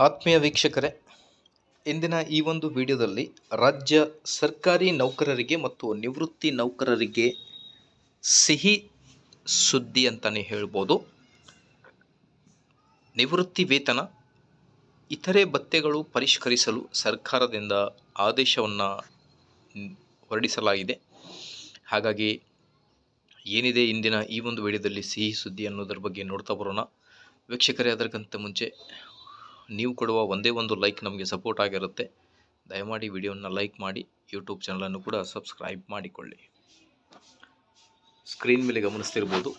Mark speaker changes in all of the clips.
Speaker 1: ಆತ್ಮೀಯ ವೀಕ್ಷಕರೇ, ಇಂದಿನ ಈ ಒಂದು ವಿಡಿಯೋದಲ್ಲಿ ರಾಜ್ಯ ಸರ್ಕಾರಿ ನೌಕರರಿಗೆ ಮತ್ತು ನಿವೃತ್ತಿ ನೌಕರರಿಗೆ ಸಿಹಿ ಸುದ್ದಿ ಅಂತಲೇ ಹೇಳ್ಬೋದು. ನಿವೃತ್ತಿ ವೇತನ, ಇತರೆ ಭತ್ಯೆಗಳು ಪರಿಷ್ಕರಿಸಲು ಸರ್ಕಾರದಿಂದ ಆದೇಶವನ್ನು ಹೊರಡಿಸಲಾಗಿದೆ. ಹಾಗಾಗಿ ಏನಿದೆ ಇಂದಿನ ಈ ಒಂದು ವಿಡಿಯೋದಲ್ಲಿ ಸಿಹಿ ಸುದ್ದಿ ಅನ್ನೋದ್ರ ಬಗ್ಗೆ ನೋಡ್ತಾ ಬರೋಣ. ವೀಕ್ಷಕರೇ, ಅದಕ್ಕಿಂತ ಮುಂಚೆ ನೀವು ಕೊಡುವ ಒಂದೇ ಒಂದು ಲೈಕ್ ನಮಗೆ ಸಪೋರ್ಟ್ ಆಗಿರುತ್ತೆ. ದಯಮಾಡಿ ವಿಡಿಯೋನ ಲೈಕ್ ಮಾಡಿ ಯೂಟ್ಯೂಬ್ ಚಾನಲನ್ನು ಕೂಡ ಸಬ್ಸ್ಕ್ರೈಬ್ ಮಾಡಿಕೊಳ್ಳಿ. ಸ್ಕ್ರೀನ್ ಮೇಲೆ ಗಮನಿಸ್ತಿರ್ಬೋದು.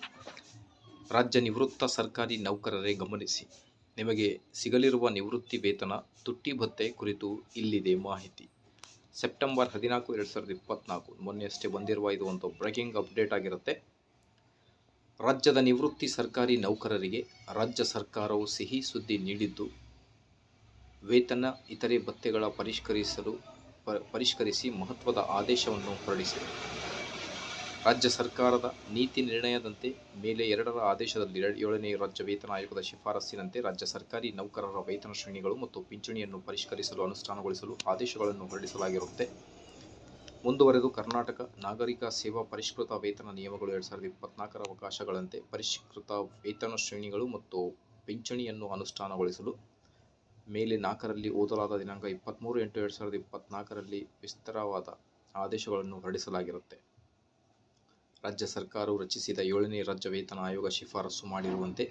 Speaker 1: ರಾಜ್ಯ ನಿವೃತ್ತ ಸರ್ಕಾರಿ ನೌಕರರೇ ಗಮನಿಸಿ. ನಿಮಗೆ ಸಿಗಲಿರುವ ನಿವೃತ್ತಿ ವೇತನ, ತುಟ್ಟಿ ಭತ್ತೆ ಕುರಿತು ಇಲ್ಲಿದೆ ಮಾಹಿತಿ. ಸೆಪ್ಟೆಂಬರ್ ಹದಿನಾಲ್ಕು, ಎರಡು ಸಾವಿರದ ಇಪ್ಪತ್ತ್ನಾಲ್ಕು ಮೊನ್ನೆಯಷ್ಟೇ ಬಂದಿರುವ ಇದು ಒಂದು ಬ್ರೇಕಿಂಗ್ ಅಪ್ಡೇಟ್ ಆಗಿರುತ್ತೆ. ರಾಜ್ಯದ ನಿವೃತ್ತಿ ಸರ್ಕಾರಿ ನೌಕರರಿಗೆ ರಾಜ್ಯ ಸರ್ಕಾರವು ಸಿಹಿ ಸುದ್ದಿ ನೀಡಿದ್ದು, ವೇತನ, ಇತರೆ ಭತ್ಯೆಗಳ ಪರಿಷ್ಕರಿಸಲು ಪರಿಷ್ಕರಿಸಿ ಮಹತ್ವದ ಆದೇಶವನ್ನು ಹೊರಡಿಸಿದೆ. ರಾಜ್ಯ ಸರ್ಕಾರದ ನೀತಿ ನಿರ್ಣಯದಂತೆ ಮೇಲೆ ಎರಡರ ಆದೇಶದಲ್ಲಿ ಏಳ- ಏಳನೇ ರಾಜ್ಯ ವೇತನ ಆಯೋಗದ ಶಿಫಾರಸ್ಸಿನಂತೆ ರಾಜ್ಯ ಸರ್ಕಾರಿ ನೌಕರರ ವೇತನ ಶ್ರೇಣಿಗಳು ಮತ್ತು ಪಿಂಚಣಿಯನ್ನು ಪರಿಷ್ಕರಿಸಲು, ಅನುಷ್ಠಾನಗೊಳಿಸಲು ಆದೇಶಗಳನ್ನು ಹೊರಡಿಸಲಾಗಿರುತ್ತೆ ಮುಂದುವರೆದು ಕರ್ನಾಟಕ ನಾಗರಿಕ ಸೇವಾ ಪರಿಷ್ಕೃತ ವೇತನ ನಿಯಮಗಳು ಎರಡು ಸಾವಿರದ ಇಪ್ಪತ್ನಾಲ್ಕರ ಅವಕಾಶಗಳಂತೆ ಪರಿಷ್ಕೃತ ವೇತನ ಶ್ರೇಣಿಗಳು ಮತ್ತು ಪಿಂಚಣಿಯನ್ನು ಅನುಷ್ಠಾನಗೊಳಿಸಲು ಮೇಲೆ ನಾಲ್ಕರಲ್ಲಿ ಓದಲಾದ ದಿನಾಂಕ ಇಪ್ಪತ್ತ್ಮೂರು ಎಂಟು ಎರಡು ಸಾವಿರದ ಇಪ್ಪತ್ನಾಲ್ಕರಲ್ಲಿ ವಿಸ್ತಾರವಾದ ಆದೇಶಗಳನ್ನು ಹೊರಡಿಸಲಾಗಿರುತ್ತೆ. ರಾಜ್ಯ ಸರ್ಕಾರವು ರಚಿಸಿದ ಏಳನೇ ರಾಜ್ಯ ವೇತನ ಆಯೋಗ ಶಿಫಾರಸು ಮಾಡಿರುವಂತೆ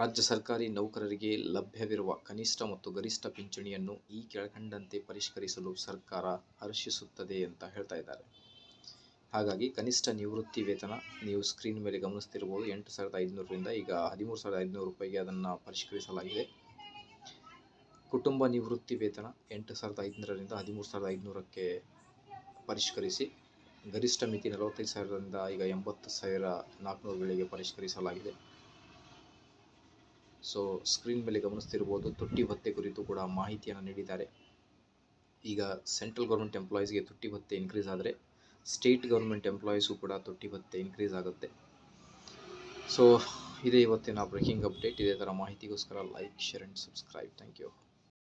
Speaker 1: ರಾಜ್ಯ ಸರ್ಕಾರಿ ನೌಕರರಿಗೆ ಲಭ್ಯವಿರುವ ಕನಿಷ್ಠ ಮತ್ತು ಗರಿಷ್ಠ ಪಿಂಚಣಿಯನ್ನು ಈ ಕೆಳಕಂಡಂತೆ ಪರಿಷ್ಕರಿಸಲು ಸರ್ಕಾರ ಹರ್ಷಿಸುತ್ತದೆ ಅಂತ ಹೇಳ್ತಾ ಇದ್ದಾರೆ. ಹಾಗಾಗಿ ಕನಿಷ್ಠ ನಿವೃತ್ತಿ ವೇತನ ನೀವು ಸ್ಕ್ರೀನ್ ಮೇಲೆ ಗಮನಿಸ್ತಿರ್ಬೋದು ಎಂಟು ಸಾವಿರದ ಐದುನೂರರಿಂದ ಈಗ ಹದಿಮೂರು ಸಾವಿರದ ಐದುನೂರು ರೂಪಾಯಿಗೆ ಅದನ್ನು ಪರಿಷ್ಕರಿಸಲಾಗಿದೆ. ಕುಟುಂಬ ನಿವೃತ್ತಿ ವೇತನ ಎಂಟು ಸಾವಿರದ ಐದುನೂರರಿಂದ ಹದಿಮೂರು ಸಾವಿರದ ಐದುನೂರಕ್ಕೆ ಪರಿಷ್ಕರಿಸಿ, ಗರಿಷ್ಠ ಮಿತಿ ನಲವತ್ತೈದು ಸಾವಿರದಿಂದ ಈಗ ಎಂಬತ್ತು ಸಾವಿರ ನಾಲ್ಕುನೂರುಗಳಿಗೆ ಪರಿಷ್ಕರಿಸಲಾಗಿದೆ. ಸೊ ಸ್ಕ್ರೀನ್ ಮೇಲೆ ಗಮನಿಸ್ತಿರ್ಬೋದು, ತುಟ್ಟಿ ಭತ್ತೆ ಕುರಿತು ಕೂಡ ಮಾಹಿತಿಯನ್ನು ನೀಡಿದ್ದಾರೆ. ಈಗ ಸೆಂಟ್ರಲ್ ಗೌರ್ಮೆಂಟ್ ಎಂಪ್ಲಾಯೀಸ್ಗೆ ತುಟ್ಟಿ ಭತ್ತೆ ಇನ್ಕ್ರೀಸ್ ಆದರೆ ಸ್ಟೇಟ್ ಗೌರ್ಮೆಂಟ್ ಎಂಪ್ಲಾಯೀಸು ಕೂಡ ತುಟ್ಟಿ ಭತ್ತೆ ಇನ್ಕ್ರೀಸ್ ಆಗುತ್ತೆ. ಸೊ ಇದೇ ಇವತ್ತಿನ ಬ್ರೇಕಿಂಗ್ ಅಪ್ಡೇಟ್ ಇದೇ ಥರ ಮಾಹಿತಿಗೋಸ್ಕರ like share and subscribe thank you